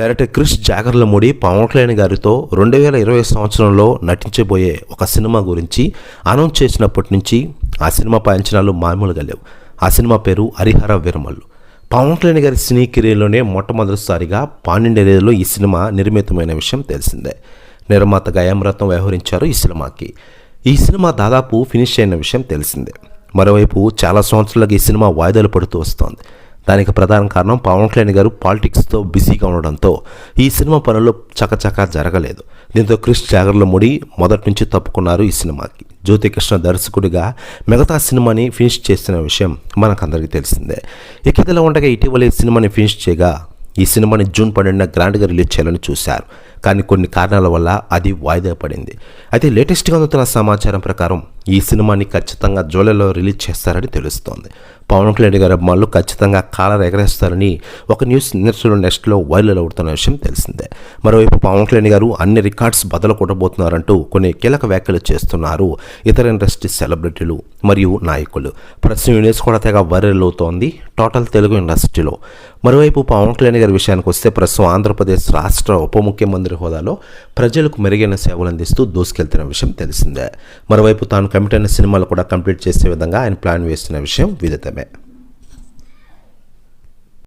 Director Krish Jagarlamudi Pawan Kalyan గారితో రెండు వేల ఇరవై సంవత్సరంలో నటించబోయే ఒక సినిమా గురించి అనౌన్స్ చేసినప్పటి నుంచి ఆ సినిమా అంచనాలు మామూలుగా లేవు. ఆ సినిమా పేరు హరిహర విరమల్లు. పవన్ కళ్యాణ్ గారి సినీ కెరీర్లోనే మొట్టమొదటిసారిగా పాండిండేరియాలో ఈ సినిమా నిర్మితమైన విషయం తెలిసిందే. నిర్మాత గయామరత్నం వ్యవహరించారు ఈ సినిమాకి. ఈ సినిమా దాదాపు ఫినిష్ అయిన విషయం తెలిసిందే. మరోవైపు చాలా సంవత్సరాలుగా ఈ సినిమా వాయిదాలు పడుతూ వస్తోంది. దానికి ప్రధాన కారణం పవన్ కళ్యాణ్ గారు పాలిటిక్స్తో బిజీగా ఉండడంతో ఈ సినిమా పనులు చకచకా జరగలేదు. దీంతో క్రిష్ జాగర్లముడి మొదటి నుంచి తప్పుకున్నారు ఈ సినిమాకి. జ్యోతికృష్ణ దర్శకుడిగా మిగతా సినిమాని ఫినిష్ చేసిన విషయం మనకందరికీ తెలిసిందే. ఇక ఇదిలా ఉండగా ఇటీవల ఈ సినిమాని ఫినిష్ చేయగా ఈ సినిమాని జూన్ పన్నెండున గ్రాండ్గా రిలీజ్ చేయాలని చూశారు. కానీ కొన్ని కారణాల వల్ల అది వాయిదా పడింది. అయితే లేటెస్ట్గా అందుతున్న సమాచారం ప్రకారం ఈ సినిమాని ఖచ్చితంగా జూలైలో రిలీజ్ చేస్తారని తెలుస్తోంది. పవన్ కళ్యాణ్ గారి అమ్మాళ్ళు ఖచ్చితంగా కాలర్ ఎగరేస్తారని ఒక న్యూస్ నిరసన నెక్స్ట్లో వైరల్ అవుతున్న విషయం తెలిసిందే. మరోవైపు పవన్ కళ్యాణ్ గారు అన్ని రికార్డ్స్ బదలు కొట్టబోతున్నారంటూ కొన్ని కీలక వ్యాఖ్యలు చేస్తున్నారు ఇతర ఇండస్ట్రీ సెలబ్రిటీలు మరియు నాయకులు. ప్రస్తుతం ఈ న్యూస్ కూడా తెగ వైరల్ అవుతోంది టోటల్ తెలుగు ఇండస్ట్రీలో. మరోవైపు పవన్ కళ్యాణ్ గారి విషయానికి వస్తే ప్రస్తుతం ఆంధ్రప్రదేశ్ రాష్ట్ర ఉప ముఖ్యమంత్రి హోదాలో ప్రజలకు మెరుగైన సేవలు అందిస్తూ దూసుకెళ్తున్న విషయం తెలిసిందే. మరోవైపు తాను కమిట్ అయిన సినిమాలు కూడా కంప్లీట్ చేసే విధంగా ఆయన ప్లాన్ వేస్తున్న విషయం విదితమే. bit.